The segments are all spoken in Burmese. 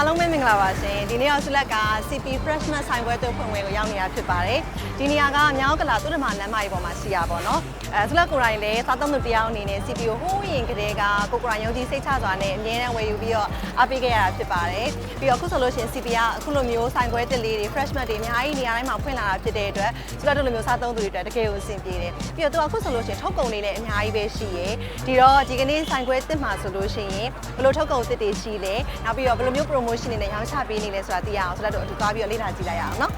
အားလုံးပဲမင်္ဂလာပါရှင်ဒီနေ့တော့ဆူလက်က CP Freshman ဆိုင်ပွဲတို့ဖွင့်ပွဲကိုရောက်နေတာဖြစ်ပါတယ်ဒီနေရာကမြောက်ကလာသုဒ္ဓမာလမ်းမကြီးပေါ်မှာရှိရပါတော့ အဲဆူလက်ကိုယ်တိုင်လည်းစားသုံးသူတစ်ယောက်အနေနဲ့ CP ကိုဟိုးရင်ကလေးကကိုကိုယ်တိုင်ယုံကြည်စိတ်ချစွာနဲ့အမြဲတမ်းဝယ်ယူပြီးတော့အားပေးခဲ့ရတာဖြစ်ပါတယ်ပြီးတော့အခုဆိုလို့ရှိရင် CP ကအခုလိုမျိုးဆိုင်ပွဲတစ်လေးတွေ Freshman တွေအများကြီးနေရာတိုင်းမှာဖွင့်လာတာဖြစ်တဲ့အတွက်ဆူလက်တို့လိုမျိုးစားသုံးသူတွေအတွက်တကယ်ကိုအဆင်ပြေတယ်ပြီးတော့သူကအခုဆိုလို့ရှိရင်ထုတ်ကုန်လေးလည်းအများကြီးပဲရှိရယ်ဒီတော့ဒီကနေ့ဆိုင်ပွဲတစ်မှာဆိုလို့ရှိရင်ဘယ်လိုထုတ်ကုန်တစ်တွေရှိလဲနောက်ပြီးတော့ဘယ်လိုမျိုး promotion တွေနဲ့ရောင်းချပေးနေလဲဆိုတာသိရအောင်ဆူလက်တို့အတူသွားပြီးတော့လေ့လာကြည့်လိုက်ရအောင်နော်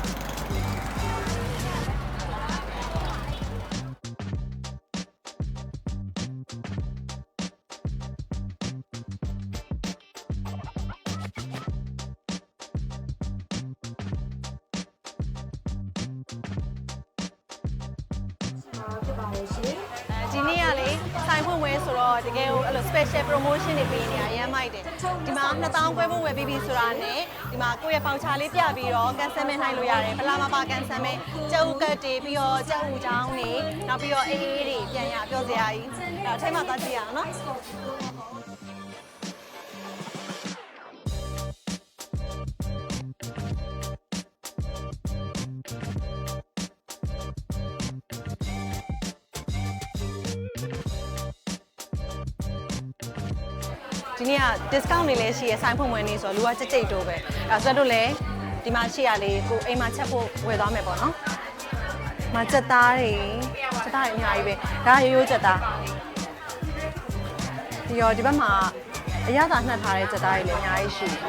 ဖြစ်ပါရဲ့ရှင်ဒီနေ့ကလေဆိုင်ဖွင့်ပွဲဆိုတော့တကယ်ကိုအဲ့လို special promotion တွေပေးနေတာအရင်မိုက်တယ်ဒီမှာ2000ခွဲဖို့ဝယ်ပြီးပြီဆိုတာနဲ့ဒီမှာကိုယ့်ရဲ့ပေါင်ချာလေးပြပြီးတော့ကန်ဆယ်မဲနိုင်လို့ရတယ်ပလာမပါကန်ဆယ်မဲကြက်ဥကတ်တွေပြီးတော့ကြက်ဥချောင်းတွေနောက်ပြီးတော့အေးအေးတွေပြန်ရပြောစရာကြီးအဲ့တော့အထိတ်မှသွားကြည့်ရအောင်နော် ဒီနေ့က discount တွေလည်းရှိရဆိုင်ဖွင့်ပွဲနေဆိုတော့လူကကြိတ်ကြိတ်တိုးပဲအဲဆိုတော့လည်းဒီမှာရှိရလေးကိုအိမ်မှာချက်ဖို့ဝယ်သွားမယ်ပေါ့နော်။မှာချက်သားတွေချက်သားတွေအများကြီးပဲဒါရိုးရိုးချက်သားဒီရောဒီဘက်မှာအရသာနှက်ထားတဲ့ချက်သားတွေလည်းအများကြီးရှိတယ်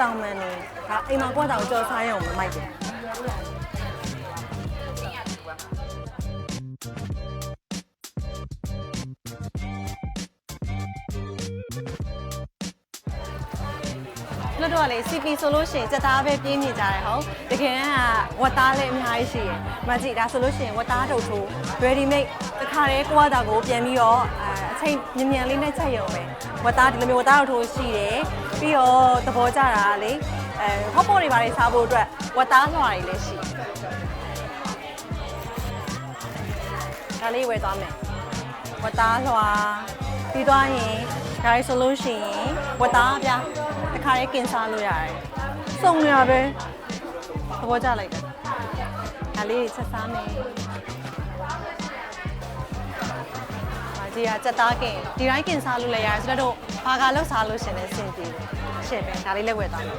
တောင်မန်နေဒါအိမ်မှာကိုယ့်အတောင်ကြော်စားရအောင်မမိုက်တယ် လွတ်တော့လေ CP ဆိုလို့ရှိရင်စက်သားပဲပြင်းနေကြတယ်ဟုတ်တကယ်ကဝတ်သားလည်းအများကြီးရှိရယ်မကြည့်ဒါဆိုလို့ရှိရင်ဝတ်သားထုတ်ထိုး ready made တခါတည်းကိုယ့်အတာကိုပြန်ပြီးတော့အဲအချိန်မြန်မြန်လေးနဲ့ချက်ရုံပဲဝတ်သားဒီလိုမျိုးဝတ်သားထုတ်ထိုးရှိတယ်ပြီးတော့သဘောကျတာကလေအဲဟော့ပေါ်တွေပါလေးစားဖို့အတွက်ဝတ်သားလွှာတွေလည်းရှိတယ်ဒါလေးဝယ်သွားမယ်ဝတ်သားလွှာပြီးသွားရင်ဒါလေးဆိုလို့ရှိရင်ဝတ်သားပြတ ခါလေးกินစားလို့ရတယ်စုံနေရပဲသဘောကျလိုက်တယ်ဒါလေးတွေချက်စားမယ်မာကြီးကစက်သားကင်ဒီတိုင်းကင်စားလို့လည်းရတယ်ဆိုတော့ဘာကလောက်စားလို့ရှင်လဲစင်ပြေတယ်ရှယ်ပဲဒါလေးလည်းဝယ်သွားမယ်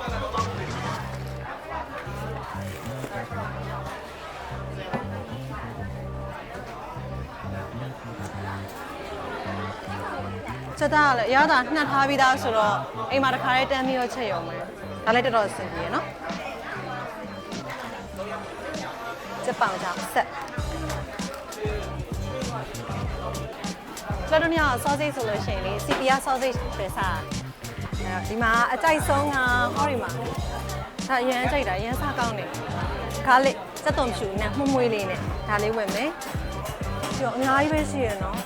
ချက်သားကလည်းအရသာနှက်ထားပြီးသားဆိုတော့ အိမ်မှာတစ်ခါလေးတန်းပြီးတော့ချက်ရုံပဲဒါလည်းတော်တော်အဆင်ပြေရနော်ချက်ပောင်ကြောင့်ဆက်လက်တို့ညဆော့ဆေးဆိုလို့ရှိရင်လေစီပီယာဆော့ဆေးပဲစားအဲ့တော့ဒီမှာအကြိုက်ဆုံးကဟောဒီမှာဒါအရင်ကြိုက်တာအရင်စားကောင်းတယ်ခါလေးစက်တုံဖြူနဲ့မှုမွေးလေးနဲ့ဒါလေးဝင်မယ်ပြီးတော့အများကြီးပဲရှိရနော်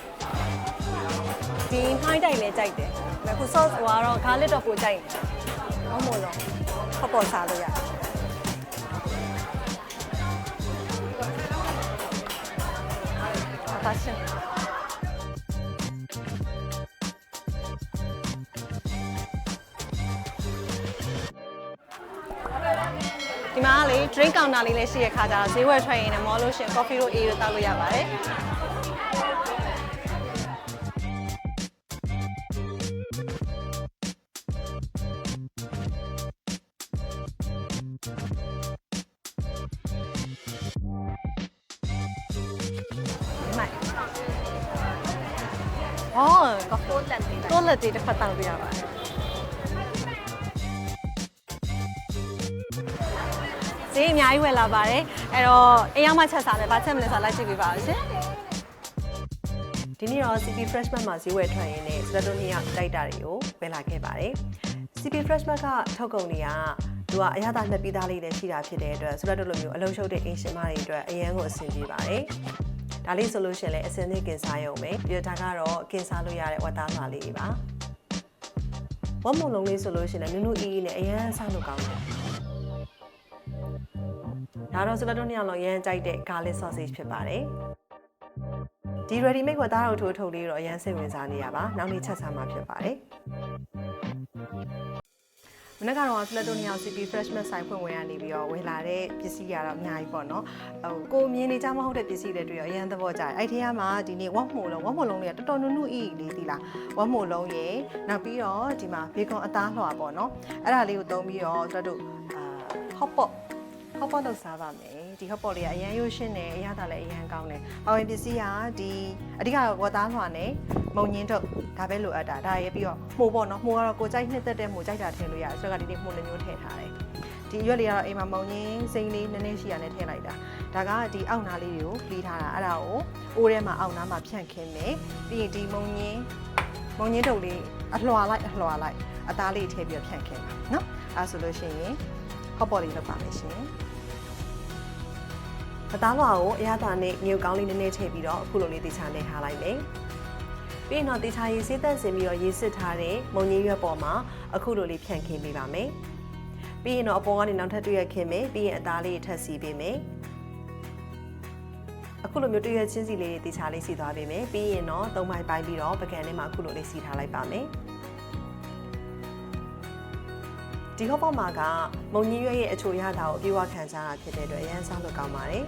ဒီဟိုင်းတိုက်လည်းကြိုက်တယ်။ဒါခု sauce ဟိုကတော့ garlic တော့ပိုကြိုက်တယ်။ဟုတ်မို့လို့ပေါ့ပေါ့စားလို့ရတယ်။ဒါရှင်ဒီမှာကလေ drink counter လေးလည်းရှိရခါကြတော့ဈေးဝယ်ထွက်ရင်လည်းမောလို့ရှရင် coffee တို့ A တို့တောက်လို့ရပါတယ်။ အော်ကဖိုးလက်လေးတိုးလက်လေးတစ်ဖက်တောက်ပြရပါတယ်။ဈေးအများကြီးဝယ်လာပါတယ်။အဲ့တော့အိမ်ရောက်မှချက်စားမယ်။ဘာချက်မလဲဆိုတာလိုက်ကြည့်ပေးပါဦးရှင်။ဒီနေ့တော့ CP Freshman မှာဈေးဝယ်ထွက်ရင်းနဲ့စလက်တို့နှစ်ယောက်တိုက်တာတွေကိုဝယ်လာခဲ့ပါတယ်။ CP Freshman ကထုတ်ကုန်တွေကသူကအရသာနှစ်ပြီးသားလေးတွေရှိတာဖြစ်တဲ့အတွက်စလက်တို့လိုမျိုးအလုံးရှုပ်တဲ့အိမ်ရှင်မတွေအတွက်အရန်ကိုအဆင်ပြေပါတယ်။ ဒါလေးဆိုလို့ရှိရင်လည်းအစင်းလေးကင်စားရုံပဲပြီးတော့ဒါကတော့ကင်စားလို့ရတဲ့ဝတ်သားလွှာလေးပါဝတ်မုံလုံးလေးဆိုလို့ရှိရင်လည်းနုနုအီးအီးနဲ့အရန်စားလို့ကောင်းတယ်ဒါတော့စလက်တို့နှစ်ယောက်လုံးအရန်ကြိုက်တဲ့ garlic sausage ဖြစ်ပါတယ်ဒီ ready made ဝတ်သားတော်ထိုးထုတ်လေးတော့အရင်စိတ်ဝင်စားနေရပါနောက်နေ့ချက်စားမှာဖြစ်ပါတယ် မနေ့ကတော့ဖလက်တိုနီယာ CP freshman ဆိုင်ဖွင့်ဝင်ရနေပြီးတော့ဝယ်လာတဲ့ပစ္စည်းကတော့အများကြီးပေါ့နော်ဟိုကိုမြင်နေကြမဟုတ်တဲ့ပစ္စည်းတွေတွေ့ရအရင်သဘောကျတယ်အဲ့ဒီကမှဒီနေ့ဝက်မို့လုံးဝက်မို့လုံးလေးကတော်တော်နုနုအီလေးဒီလားဝက်မို့လုံးရေနောက်ပြီးတော့ဒီမှာဘေကွန်အသားလွှာပေါ့နော်အဲ့ဒါလေးကိုသုံးပြီးတော့တို့တို့အာ hot pot hot pot လောက်စားပါမယ်ဒီ hot pot လေးကအရန်ရိုးရှင်းတယ်အရသာလည်းအရန်ကောင်းတယ်ပါဝင်ပစ္စည်းကဒီအဓိကဝက်သားလွှာနဲ့မုံညင်းထုတ်ဒါပဲလိုအပ်တာဒါရဲ့ပြီးတော့မှုပေါ့နော်မှုကတော့ကိုကြိုက်နှစ်သက်တဲ့မှုကြိုက်တာထည့်လို့ရတယ်ဆိုတော့ဒီနေ့မှုတစ်မျိုးထည့်ထားတယ်ဒီရွက်လေးကတော့အိမ်မှာမုံညင်းစိမ့်လေးနည်းနည်းရှိရနဲ့ထည့်လိုက်တာဒါကဒီအောက်နားလေးတွေကိုလှီးထားတာအဲ့ဒါကိုအိုးထဲမှာအောက်နားမှာဖြန့်ခင်းတယ်ပြီးရင်ဒီမုံညင်းမုံညင်းထုတ်လေးအလှော်လိုက်အလှော်လိုက်အသားလေးထည့်ပြီးတော့ဖြန့်ခင်းတာနော်အဲဆိုလို့ရှိရင်ဟော့ပေါ်လေးလောက်ပါမယ်ရှင် ပသားလွှာကိုအရသာနဲ့ငြုပ်ကောင်းလေးနည်းနည်းထည့်ပြီးတော့အခုလိုလေးတေချာနေထားလိုက်မယ်။ပြီးရင်တော့တေချာရေးစေးသက်စင်ပြီးတော့ရေးစစ်ထားတဲ့မုံကြီးရွက်ပေါ်မှာအခုလိုလေးဖြန့်ခင်းပေးပါမယ်။ပြီးရင်တော့အပေါ်ကနေနောက်ထပ်တွေ့ရခင်းမယ်ပြီးရင်အသားလေးထပ်စီပေးမယ်။အခုလိုမျိုးတွေ့ရချင်းစီလေးတေချာလေးစီသွားပေးမယ်။ပြီးရင်တော့သုံးပိုင်းပိုင်းပြီးတော့ပကံထဲမှာအခုလိုလေးစီထားလိုက်ပါမယ်။ ဒီဟော့ပေါ်မှာကမုံကြီးရွက်ရဲ့အချိုရတာကိုအပြေဝခံစားတာဖြစ်တဲ့အတွက်အရန်စားလို့ကောင်းပါတယ်။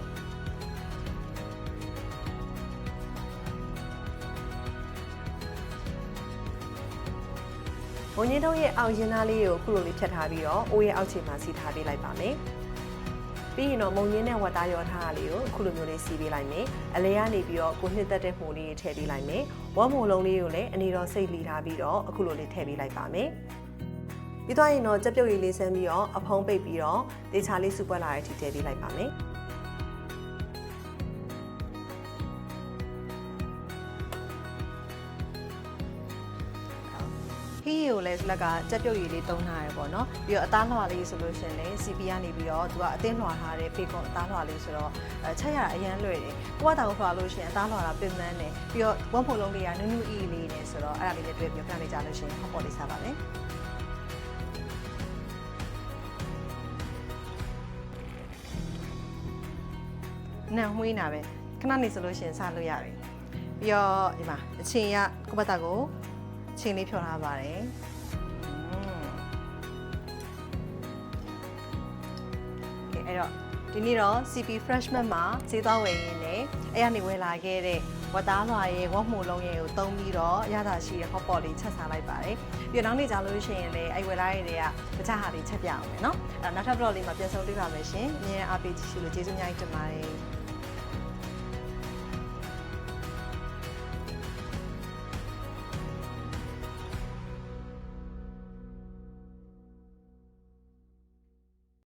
ဘုံကြီးတို့ရဲ့အောက်ရင်သားလေးကိုခုလိုလေးဖြတ်ထားပြီးတော့အိုးရဲ့အောက်ခြေမှာစီထားပေးလိုက်ပါမယ်။ပြီးရင်တော့မုံရင်းနဲ့ဝတ်သားရောထားတာလေးကိုခုလိုမျိုးလေးစီပေးလိုက်မယ်။အလဲကနေပြီးတော့ကိုနှစ်သက်တဲ့မှုလေးထည့်ပေးလိုက်မယ်။ဝတ်မုံလုံးလေးကိုလည်းအနေတော်စိတ်လီထားပြီးတော့အခုလိုလေးထည့်ပေးလိုက်ပါမယ်။ ပြီးတော့ရင်တော့ကြက်ပြုတ်ရည်လေးဆန်းပြီးတော့အဖုံးပိတ်ပြီးတော့တေချာလေးစုပွက်လာတဲ့အထိထည့်ပေးလိုက်ပါမယ်။ဟီးကိုလည်းလက်ကကြက်ပြုတ်ရည်လေးသုံးထားရပေါ့နော်ပြီးတော့အသားလွှာလေးဆိုလို့ရှရင်လေ CP ကနေပြီးတော့သူကအသင်းလွှာထားတဲ့ဖေကွန်အသားလွှာလေးဆိုတော့အဲချက်ရတာအရန်လွယ်တယ်ကိုကတောင်လွှာလို့ရှရင်အသားလွှာတာပင်ပန်းတယ်ပြီးတော့ဝမ်းဖုံလုံးလေးကနုနုအီလေးနဲ့ဆိုတော့အဲ့ဒါလေးလည်းတွေ့ပြီးတော့ခဏလေးကြာလို့ရှရင်ဟော့ပေါ်လေးစားပါမယ် နံမွေးနာပဲခဏနေဆိုလို့ရှရင်စားလို့ရပြီပြီးတော့ဒီမှာအချင်းရကိုပတ်တာကိုချင်းလေးဖြောထားပါတယ်อืมကဲအဲ့တော့ဒီနေ့တော့ CP freshman မှာဈေးသွားဝယ်ရင်းနဲ့အဲ့ကနေဝယ်လာခဲ့တဲ့ဝတ်သားလွှာရဲ့ဝတ်မှုလုံးရဲ့ကိုသုံးပြီးတော့ရတာရှိတဲ့ hot pot လေးချက်စားလိုက်ပါတယ်ပြီးတော့နောက်နေ့ကျလို့ရှိရင်လည်းအဲ့ဝယ်လာရတဲ့ကတခြားဟာတွေချက်ပြအောင်မယ်နော်အဲ့တော့နောက်ထပ် vlog လေးမှာပြန်ဆုံတွေ့ပါမယ်ရှင်အမြဲတမ်းအားပေးကြည့်ရှုလို့ကျေးဇူးအများကြီးတင်ပါတယ်